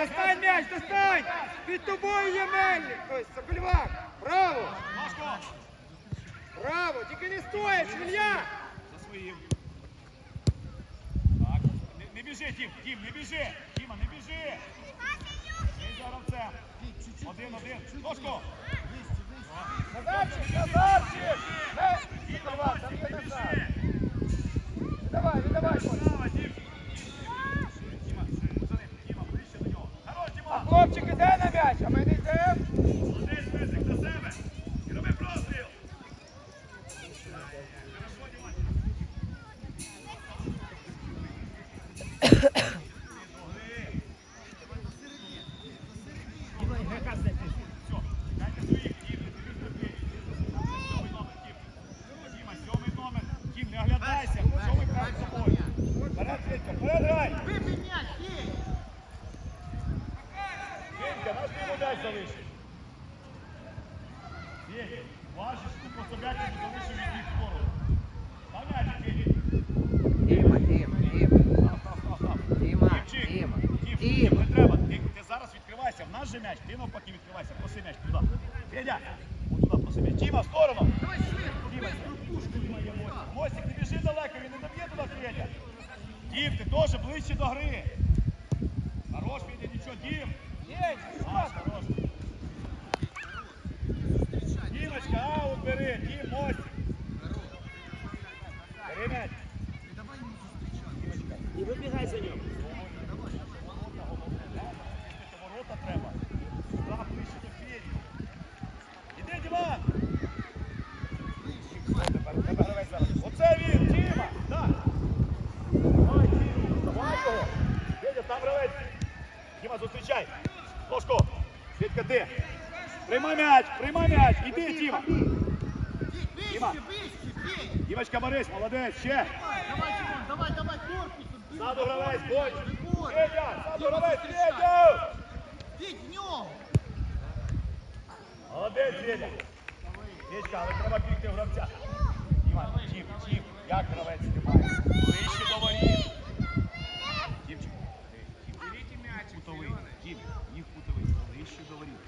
достань м'яч, достань! Під тобою є мельник! Ось, Сокольвак! Браво! Браво! Тільки не стоїш, Ілья! За своїм. Так. Не, не біжи, Дім, Дім, не біжи. Діма, не біжи. Ти за гравцем. Один, один. Ножко. Назарчик, Назарчик! Не, Сокольвак, там є Віддавай, віддавай, Коль! Справа, Дім. Діма, за ним. Діма, ближче до нього. Хорош, А Діма. Хлопчик іде на м'яч, а ми не йдемо! Молодець, Петрик, до себе. І роби простріл. Хорошо, Діма. Все, дайте своїх, Дім, не дивись на бій. Сьомий номер, Дім. Діма, сьомий номер. Дім, не оглядайся. Сьомий перед собою. Вперед, Федька, вперед грай. Вибий м'яч, є! Федька, наш ти йому м'яч залишив. Федька, важиш, ти просто м'яч йому залишив від їх сторону. Став м'яч, Федя. Діма, Діма, Діма, Став, став, став, став. Діма, Дімчик, Діма, Дім, Дім, Діма. не треба. Ти, ти зараз відкривайся. В нас же м'яч, ти навпаки відкривайся. Проси м'яч туди. Федя, от туди по м'яч. Діма, в сторону. Мостик, не біжи далеко, він не доб'є туди Федя. Дім, ти теж ближче до гри. Хорош, Федя, нічого, Дім. Є, Маш, хорош. Дімочка, аут бери, Дім, Мостик. Бери м'яч. І вибігай за ним. Чистити ворота треба. Туди ближче до Феді. Іди, Діман! Тепер тебе гравець зараз. Оце він, Діма! Так! Давай, Діма, давай його! Федя, там гравець! Діма, зустрічай! Ложко! Федька, ти! Приймай м'яч, приймай м'яч! Іди, Діма! Діма. Вище, вище, Борис, молодець, ще! Давай, Дімон, давай, давай, корпусом! Ззаду гравець, бой! Федя, Діма, гравець! Федя! Біть в нього! Молодець, Федя. Федька, але треба бігти в гравця. Діма, Дім, Дім, як гравець тримає? Ближче до воріт. Дімчик, ти, Дім, кутовий. Дім, їх кутовий. Ближче до воріт.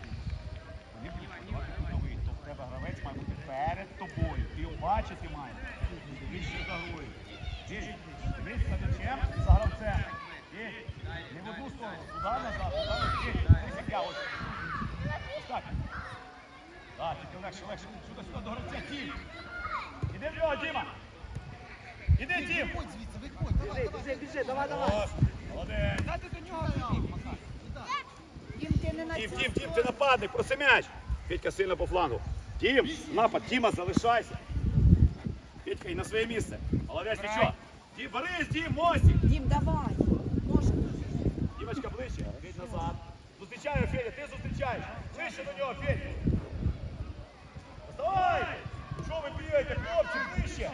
Вони будуть кутовий. То в тебе гравець має бути перед тобою. Ти його бачити маєш. Ближче за грою. Дім, дивись за м'ячем, за гравцем. Дім, не в одну сторону. Туди назад, туди назад. Дім, дивись, як я ось. Пускай. Так, тільки легше, легше. Сюди, сюди, до гравця, Тім. Іди в нього, Діма. Іди, Тім. Виходь звідси, виходь! Давай, давай! біжи, біжи, давай, давай. Молодець. Дати до нього Дім, ти не на Тім, цю Тім, Тім, ти нападник, проси м'яч. Федька сильно по флангу. Тім, напад, Тіма, залишайся. Федька, і на своє місце. Молодець, нічого. Тім, Борис, Тім, Мостик. Дім, давай. Ножку. Дімочка, ближче. Федь назад. Зустрічаю, Федя, ти зустрічаєш. Ближче до нього, Федь. Вставай! Що ви б'єте, хлопці, ближче?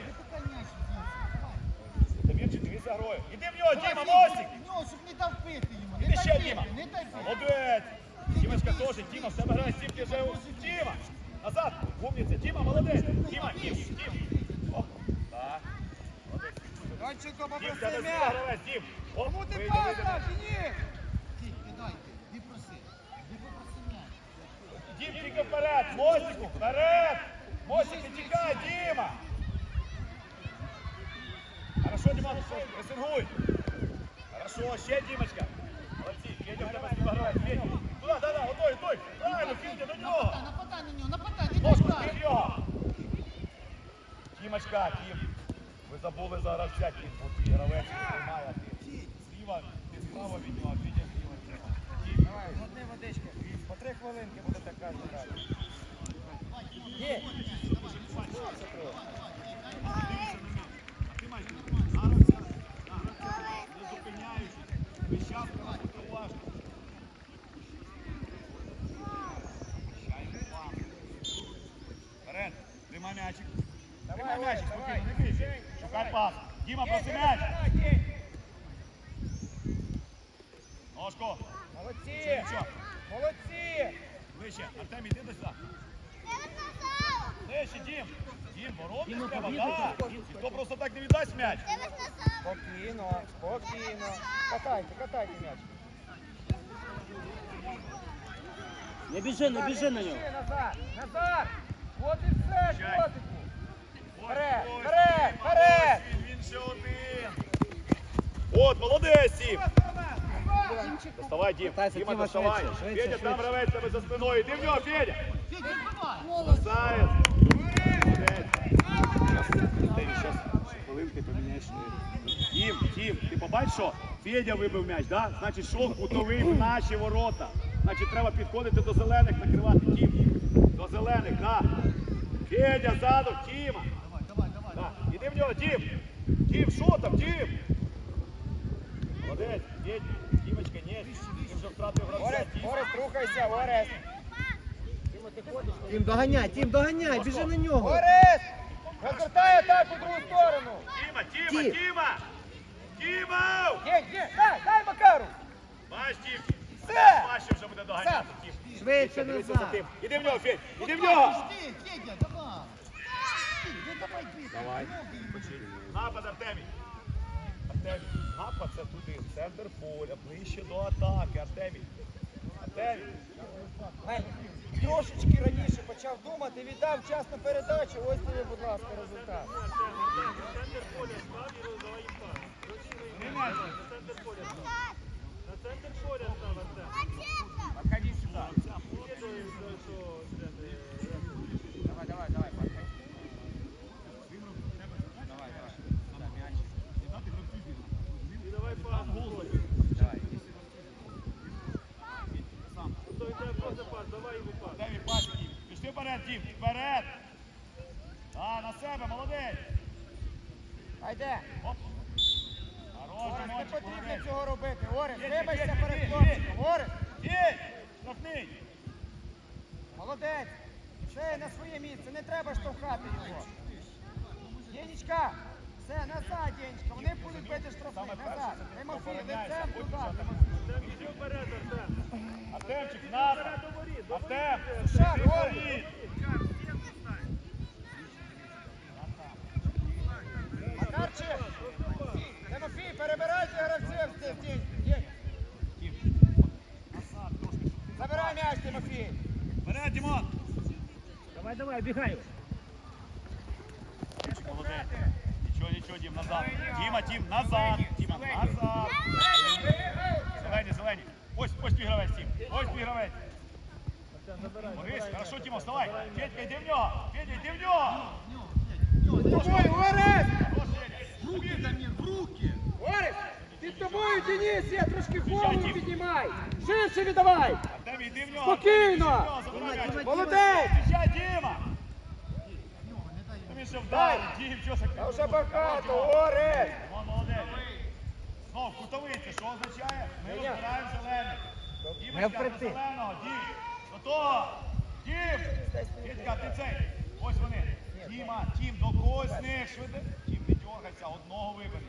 Давай! Чи дивися грою. Іди в нього, Діма, Федя, Мостик. В нього, щоб не дав пити йому! Іди ще, Діма. Не дай пити! Молодець. Дімочка теж, Діма, в тебе грає стільки вже. Діма, назад, умниця. Діма, молодець. Діма, Дім, Дім. О, так. Дім, в попроси м'яч! Дім. Кому ти пас дав ні? Ті, кидайте! Не проси! Не попроси м'яч! Дім, тільки вперед, Мостику, вперед. Мостик, не тікай, Діма. Хорошо, Діма, пресингуй. Хорошо, ще Дімочка. Молодці, Федя в тебе сила Федя. Туди, да, да, готовий, той. Правильно, Федя, до нього. Нападай, на нього, нападай, не дай бив його. Тімочка, Тім. Забули за гравця, Тім. От твій гравець ти зліва, ти справа від нього, а Федя зліва. Давай, одне водички. По три хвилинки буде така така. Є. Бути. Вперед, тримай м'ячик. Тримай м'ячик, спокійно. Шукай пас. Діма, проси м'яч. Ножко. Молодці! Молодці! Ближче. Артем, іди до сюди. Ближче, Дім. Дім, боротись треба, так. Ніхто просто так не віддасть м'яч. Спокійно, спокійно. Катайте, катайте м'яч. Не біжи, не біжи на нього. Назар! Назар! От і все, Чай. котику! Вперед, вперед, вперед! Він, ще один. От, молодець, Дім. Доставай, Дім. Діма, доставай. Федя, там гравець тебе за спиною. Іди в нього, Федя. Красавець. Молодець. Хвилинки поміняєш. Дім, Дім, ти побачиш, що Федя вибив м'яч, да? Значить, йшов кутовий в наші ворота. Значить, треба підходити до зелених, накривати. Дім, до зелених, да. Федя, ззаду, Тіма. Давай, давай, давай. Да. Іди в нього, Дім. Дім, що там, Дім? Молодець, Дім. Дімочка, ні. Ти вже втратив гравця. Орест, Орест, рухайся, Орест! Тімо, ти ходиш? Тім, доганяй, Тім, доганяй, біжи на нього. Орест! Розвертай атаку в другу сторону! Діма, Діма, Дім. Діма! Діма! Є, є, дай, дай Макару! Бач, Дім. Все! Паші вже буде доганяти. Дім. Швидше назад. Іди в нього, Федь. Іди в нього. Жди, Федя, давай! Напад, Артемій. Артемій, напад це туди, в центр поля, ближче до атаки. Артемій. Артемій. Трошечки раніше почав думати, віддав часну передачу, ось тобі, будь ласка, результат. Подходи сюда. Давай, давай, давай, подходи. Давай, давай. Сюда мяч. Давай, иди сюда. Артемій, пас, Дім. Пішли вперед, Дім. Вперед. А, на себе, молодець. Айде. Оп. Орес, не потрібно молодець. цього робити. Орес, Є, вибачся є, перед є, хлопчиком. Орес, Є! Штрафний. молодець. Все на своє місце, не треба штовхати його. Єнічка, все, назад, Єнічка, вони будуть бити штрафний, назад. Тимофій, лицем туди. Тимофій. Артемчик, напад. Артем. Макарчик, Тимофій, перебирайте гравців здесь. Забирай м'яч, Тимофій. Вперед, Дімон. Давай, давай, бігай. Молодець. Нічого, нічого, Дім, назад. Діма, Дім, назад. Діма, назад. Зелені, зелені. Ось, ось твій гравець, Ось гравець. Борис, хорошо, Діма, вставай. Федька, йди в нього. Федя, йди в нього. Тобою, Орес! Хорош, Руки, Дамір, в руки! Орес! Під тобою тянісь, я трошки голову піднімай. Ширше віддавай. Артем, йди в нього. Спокійно. Діма, Молодець! Включай, Діма. Ще вдарив. Дім, що ж Та вже багато, Орес! Молодець. Знов, кутовиці, що означає? Ми розбираємо до впритик. зеленого, Дім. До того. Дім. Федька, ти цей. Ось вони. Діма, Дім, до когось з них швидко. Дім, не дергайся, одного вибери.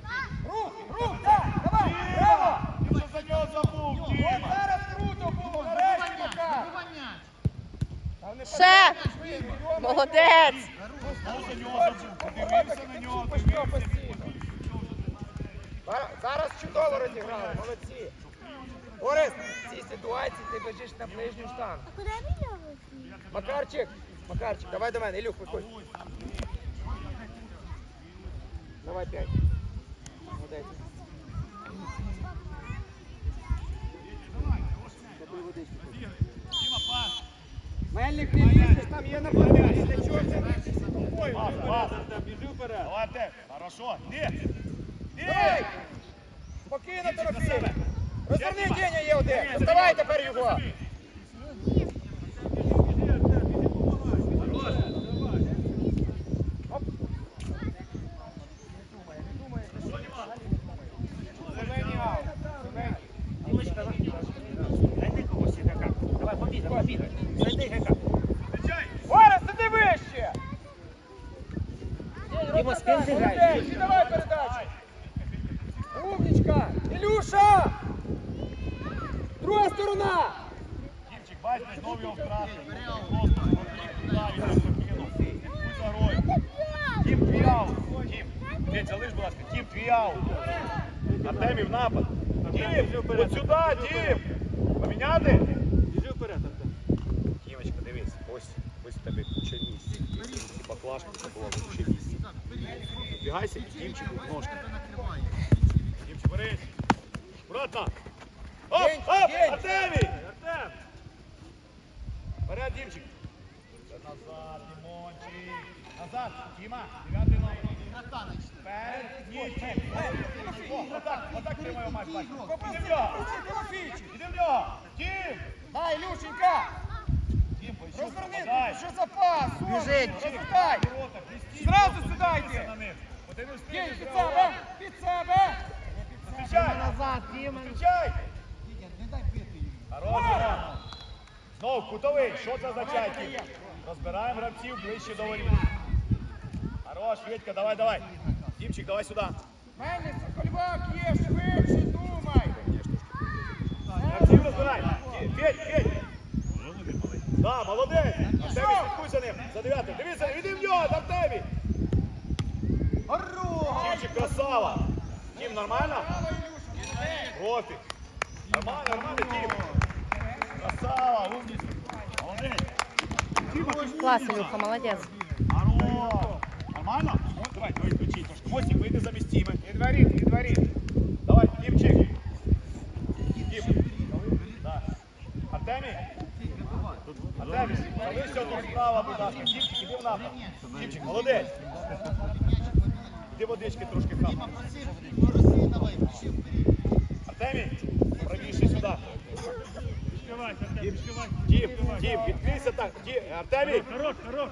Рух, рух, так, давай, браво! Діма! Ти вже за нього забув, От Діма. зараз круто було, йо-моє. Молодець. Знову за нього забув. Подивився на нього, дивився. Зараз- Зараз чудово розіграли, молодці. Орес, в цій ситуації ти біжиш на ближню штангу. А куди він його? Макарчик, Макарчик, давай до мене, Ілюх, виходь. Давай п'ять. Молодець. Діма, пас. Мельник, не лізеш, там є нападання. Для чого це? Пас, пас. Біжи вперед. Давай, Артем. Хорошо. Ні. Ні. Спокійно, Тимофій. себе. Розверни Ще Деня є один. Доставай тепер його. фаул. Артемів напад. Дім, от сюди, Дім. Поміняти? Біжи вперед, Артем. Дівочка, дивись, ось, ось в тебе куча місць. І баклажка це була куча місць. Бігайся і Дімчику в ножки. Дімчик, берись. Обратно. Оп, оп, Артемій! Артем! Вперед, Дімчик. Назад, Дімончик. Назад, Діма. Дев'ятий номер. Дай, Люшенька, розверни, за встигнеш. під себе! Назад, Тіма. Зустрічай! Не дай кутовий. Що означає? Тім? Розбираємо гравців ближче до. Хорош, Вітька, давай, давай. Дімчик, давай сюди. Мельник, Сокольбак є, швидше, думай. Гравців розбирай. Федь, Федь. Да, молодець. Артемій, слідкуй за ним. За дев'ятим. Дивіться, іди в нього, Артемій. Дімчик, красава. Тім, нормально? Профі. Нормально, нормально, Тім. Красава, умність. Молодець. Класс, Илюха, молодец. Здорово! Нормально? Мостик, вийди за містіми. Відворіт, відворіт. Давай, Дімчик. Дім. Да. Артемій? Артемій, залишся тут справа, будь ласка. Дімчик, іди в напад. Дімчик, молодець. Іди водички трошки хапай. Вперед. Артемій, правіше сюди. Дім, Дім, відкрийся так. Артемій. Хорош, хорош.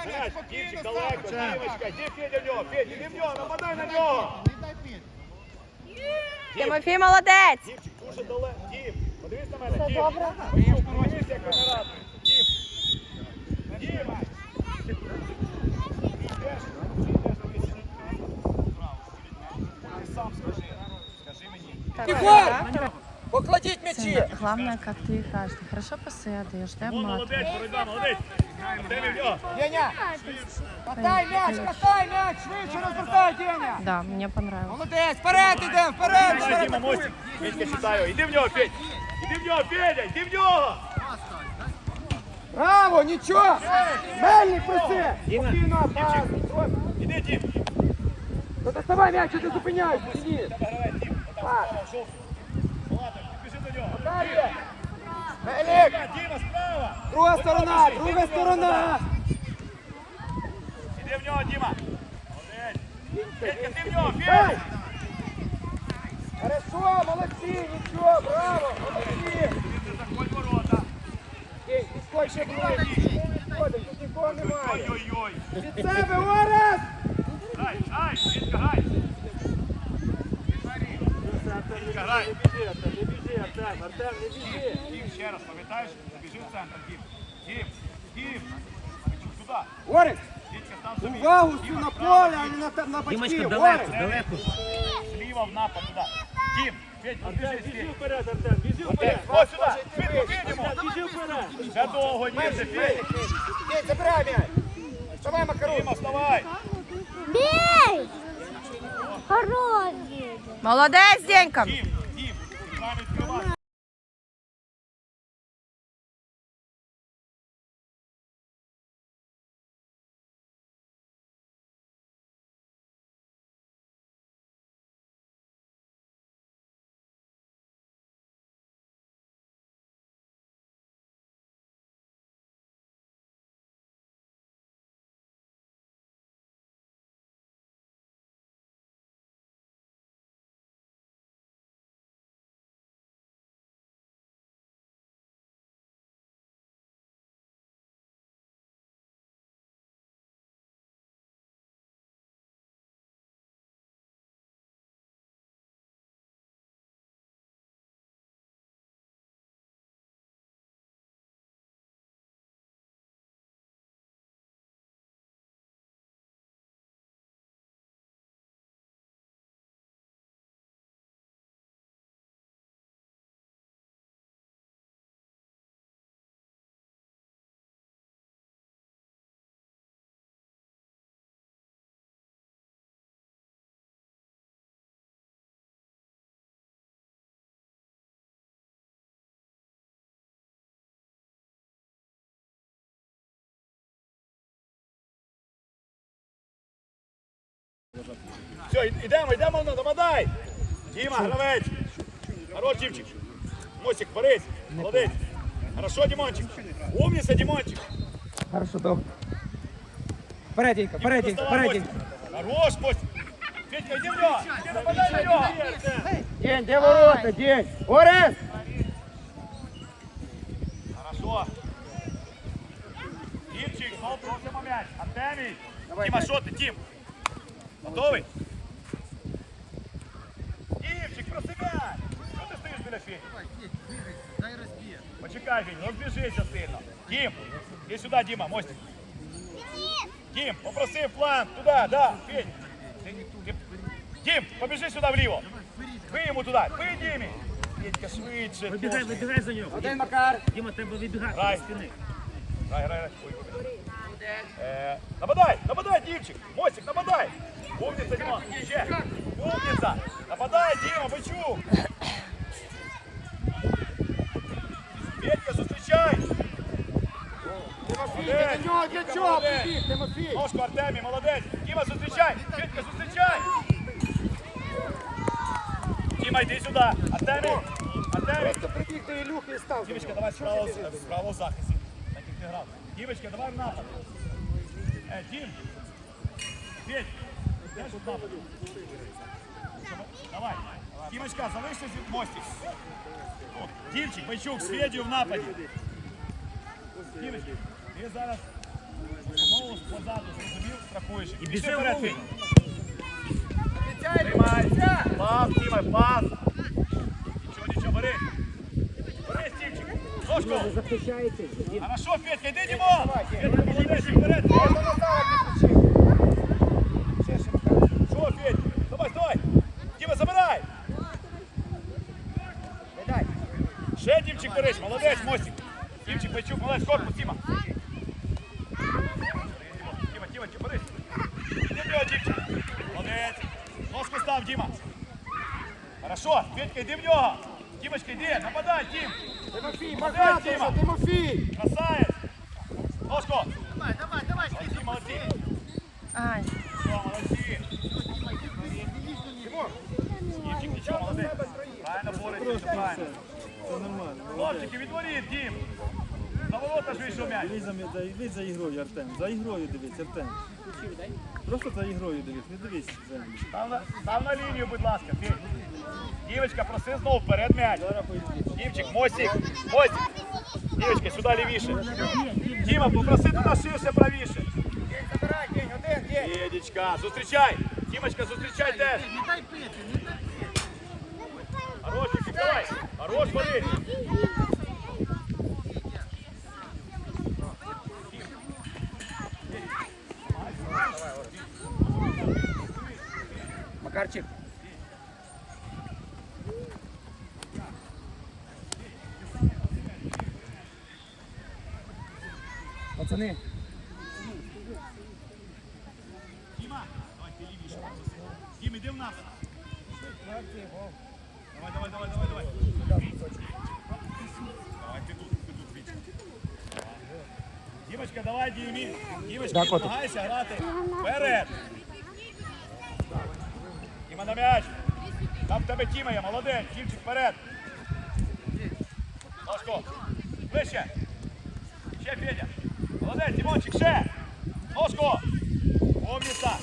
Артем. Забирай м'яч, М'яч, спокійно, Дімчик, став. далеко, Дімочка, іди Федя в нього, Федя, іди в нього, нападай на нього. Не дай бити. Тимофей молодец. Дімчик, дуже далеко. Дім, подивись на мене, Все Дім. добре? Подивись, як мене радує. Дім. Дім. Йдеш? Йдеш, дивись. Ти сам скажи. Скажи мені. Тихо! Покладіть м'ячі. Главное, как ты играешь. Ты хорошо пасы отдаешь, да, Вон мат? молодець, боротьба, молодець. Деня, катай м'яч, катай м'яч, швидше розвертай, Деня. Да, мне понравилось. Молодець, вперед ідемо, вперед. Давай, Діма, мостик. Іди в нього, Федь. Іди в нього, Федя, іди в нього. Браво, нічого. Мельник проси. Спокійно. Іди, Дім. Ну доставай м'яч, ти зупиняйся. Ні. Давай, Дім. Ладно, біжи до нього. Далі. Справа. Друга сторона, друга сторона. Іди в нього, Діма. Молодець. Петька, ти в нього, Федь. Хорошо, молодці, на справа, поле, а не на, та- на Дімочка, батьків. далеко, Орес. далеко. Зліва в напад туди. Дім, Федь, Артем, біжи, біжи Федь. вперед, Артем, біжи вперед. Ось сюди, швидко підемо. Біжи вперед. Ще довго, ні, це Федь. Ей, забирай м'яч. Вставай, Макарон. Діма, вставай. Бей! Хорош! Молодец, Денька. Дім, Дім, з нами відкривай. Все, і- ідемо, йдемо, ну, нападай. Діма, гравець. Хорош, Дімчик. Мосик, борись. Молодець. Хорошо, Дімончик. Умніся, Дімончик. Хорошо, добре. Вперед, Дінька, вперед, Дінька, вперед, Дінька. Хорош, Мосик. Федька, йди в нього. Іди нападай на нього. День, де ворота, день. Орес! Хорошо. Дімчик, знову просимо м'яч. Артемій. Діма, що ти, Дім? Готовий? Дімчик, проси м'яч. Що ти стоїш біля Фені? Дай розбір. Почекай, Фені, розбіжися сильно. Дім, іди сюди, Діма, мостик. Дім, попроси план, туди, да, Фень. Дім, Дім, побіжи сюди вліво. Бий йому туди, бий Дімі. Федька, швидше. Вибігай, трошки. вибігай за нього. Один Макар. Діма, треба вибігати Грай. з спини. Грай, грай, грай. Ой, вибач. Е, Нападай, нападай, Дімчик. Мостик, нападай. Умниця, Діма. Ще. Умниця. Нападай, Діма, Бичук. Петька, зустрічай. Тимофій, ти до нього для чого прибіг, Тимофій? Ножку Артемій, молодець. Діма, зустрічай. Петька, зустрічай. Діма, йди сюди. Артемій. Артемій. Просто прибіг до Ілюхи і став. Дівочка, давай справа, справа в захисті. Так як ти грав. Дівочка, давай в напад. Е, Дім. Петь. Де ж в напад? Щоб- Давай. Дімочка, залишся зі мостик. О, Дівчик, Байчук, з Федію в нападі. Дівочка, ти зараз знову позаду, зрозумів, страхуєш. І Пішли біжи вперед, в Федь. Обіцяй, Приймай. обіцяй. Пас, Діма, пас. Нічого, нічого, бери. Бери, Стівчик. Ножку. Захищаєте. Хорошо, Петька, йди, Дімон. Петька, молодець, вперед. О, до Назара підключив. Ще, ще, Макар. Що, Петь? Давай, давай. Діма, забирай. Не дай. Ще Дімчик береш, молодець, Мостик. Дімчик, Байчук, молодець, корпус, Діма. Діма, Діма, Діма, берись. Іди в нього, Дімчик. Молодець. Ножку став, Діма. Хорошо, Петька, йди в нього. Дімочка, йди, нападай, Дім. Тимофій, Молодець, Тимофій. Красавець. Ножку. Давай, давай, давай. Молодці, молодці. Ай. Все, молодці. Дімчик, нічого, молодець. Правильно бореться, правильно. Це нормально. Хлопчики, відворіть, Дім. За ворота ж вийшов м'яч. Дивись за, дивись за ігрою, Артем. За ігрою дивись, Артем. Просто за ігрою дивись, не дивись за. Став на, став на лінію, будь ласка. Ти. Дівочка, проси знову вперед м'яч. Дівчик, мостик, мостик. Дівочка, сюди лівіше. Діма, попроси туди ширше, правіше. День, забирай, день, один, день. Дідечка, зустрічай. Дімочка, зустрічай теж. Не дай пити, не дай пити. Хорош, Дівчик, давай. Хорош, води. Макарчик. Пацани, Діма, давай ти лівіше. Дім, іди в нас. Давай, давай, давай, давай, давай. Давай, ти тут, ти тут, Вітя. Дімочка, давай, Дімі. Дімочка, намагайся грати вперед. Діма на м'яч. Там в тебе Тіма є, молодець. Тімчик вперед. Ножко. Ближче. Ще Федя. Молодець, Дімончик, ще. Ножко. Умніця.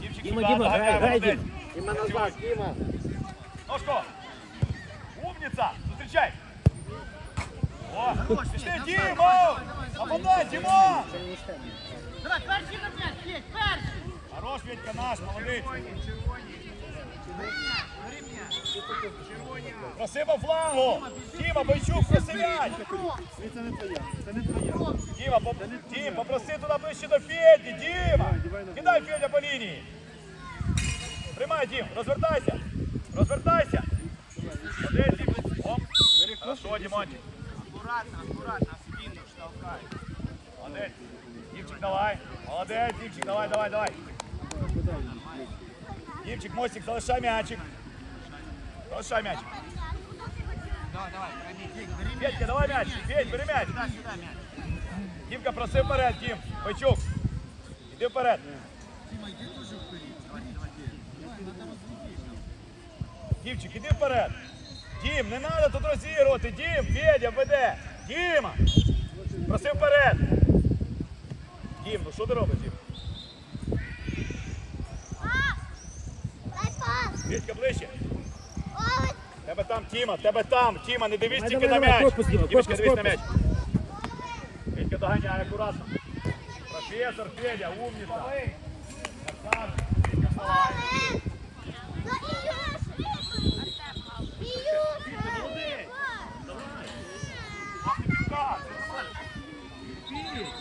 Дімчик Діма, сюди, Діма, грай, грай. Дім. назад, Діма. Ножко. Умніця. Зустрічай. О, пішли, Дімо. Нападай, Дімо. Давай, перший на Петь, перший. Хорош, Вітька наш, молодець. Проси по флангу. Діма, Бойчук, проси. Це не твоя, це не твоя. Діма, поп... Дім, попроси туди ближче до Феді, Діма. Кидай Федя по лінії. Тримай, Дім, розвертайся. Розвертайся. Дім. Оп. Хорошо, Дімончик. Аккуратно, аккуратно, в спину штовхай. Молодець. Дівчик, давай. Молодець, Дівчик, давай, давай, давай. Дівчик, мостик, залишай м'ячик. Залишай м'ячик. Давай, давай. Петька, давай м'яч. Петь, бери м'яч. Дімка, проси вперед, Дім. Бойчук. Іди вперед. Тіма, йди теж вперед. Давай, розвідати. Дімчик, іди вперед. Дім, не треба тут розігрувати. Дім, Федя веде. Діма. Проси вперед. Дім, ну що ти робиш, Дім? Дай Федька ближче. Тебе там Тіма, тебе там. Тіма, не дивись тільки на м'яч. корпус, дивись на м'яч. Федька доганяє акуратно. Професор Федя. Красавчик. Федька, вставай. Олег. Ну, Ілюша. Ілюша. Молодець. Ах, ти підказ, це нормально. Федь.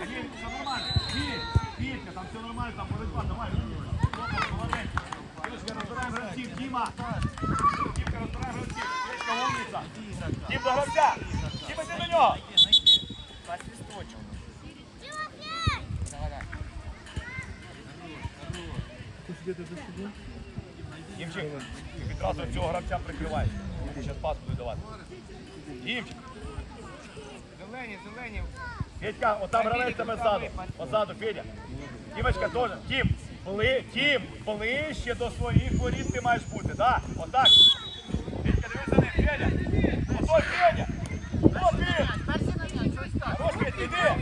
А ні, все нормально. Федь, Федька, там все нормально, там боротьба, давай. Добре, молодець. Федька, розбираємо гравців, Діма. Дімка, розбираємо гравців. Федька, умниця. Дім до гравця. Діма, йди до нього. Дімчик, відразу цього гравця прикривай. Зараз пас буде давати. Дімчик, Зелені, зелені. Федька, отам гравець тебе ззаду. Отзаду, Федя. Дімочка теж. Дім, бли, Дім, ближче до своїх воріт ти маєш бути, да? Отак. Федька, дивись за ним, Федя. Ото Федя. О, він. Хорош, іди.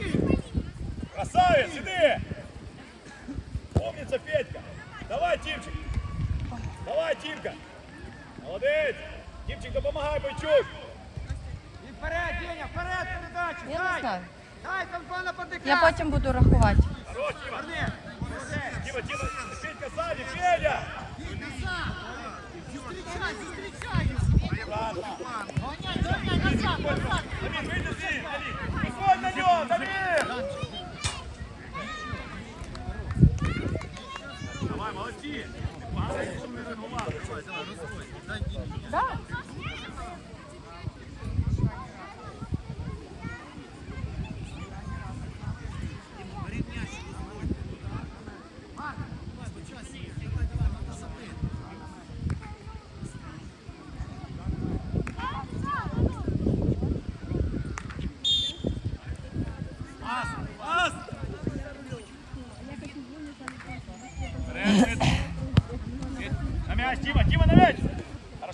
Красавець, іди. Помніться, Федька. Давай, Тімчик. Давай, Тімка. Молодець. Тімчик, допомагай, Бойчук. І вперед, Деня, вперед передачу. Я не Дай. знаю. Дай там пана Пандика. Я потім буду рахувати. Хорош, Тіма. Парни, молодець. Тіма, Тіма, Федька сзади, Федя! Зустрічай, зустрічай. Ладно. Гоняй, гоняй, назад, назад. Давид, выйди здесь, Давид! Выходь на него, Давид! Давай, молодцы! Погано,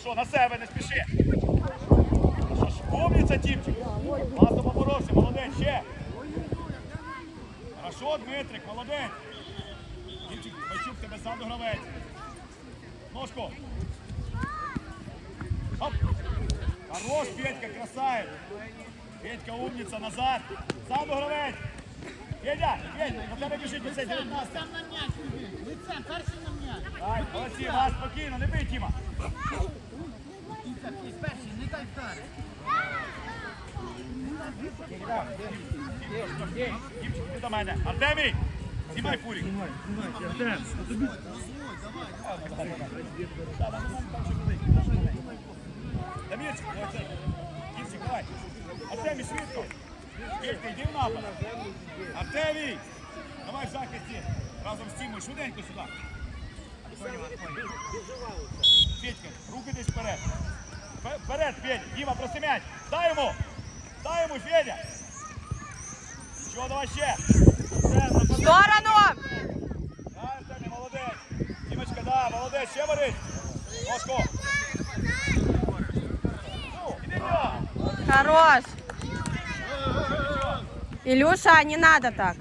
Хорошо, на себе, не спіши. Що ж, помніться, Тимчик. Класно поборовся, молодець, ще. Хорошо, Дмитрик, молодець. Тимчик, Бачук, тебе ззаду гравець. Ножку. Оп. Хорош, Петька, красавець. Петька умница, назад. Сам гравець. Федя, Федя, на тебе біжить оцей 19. Там на м'яч іди. Лицем, перший на м'яч. Ай, молодці, вас спокійно, не бий, Тіма. Перший, не дай вдарити. Дімчик, ти до мене. Артемій, знімай фурік. Артемій, швидко. Йди в напад. Артемій, давай в захисті. Разом з Тімою, швиденько сюди. Петька, руки десь вперед. Впе- Вперед, Федя. Діма, проси м'яч. Дай йому. Дай йому, Федя. Що, давай ще. Все, В нападай. сторону! Да, Артемій, молодець. Дімочка, да, молодець, ще борись. Ножку. Ну, іди в нього. Хорош. Илюша, не надо так.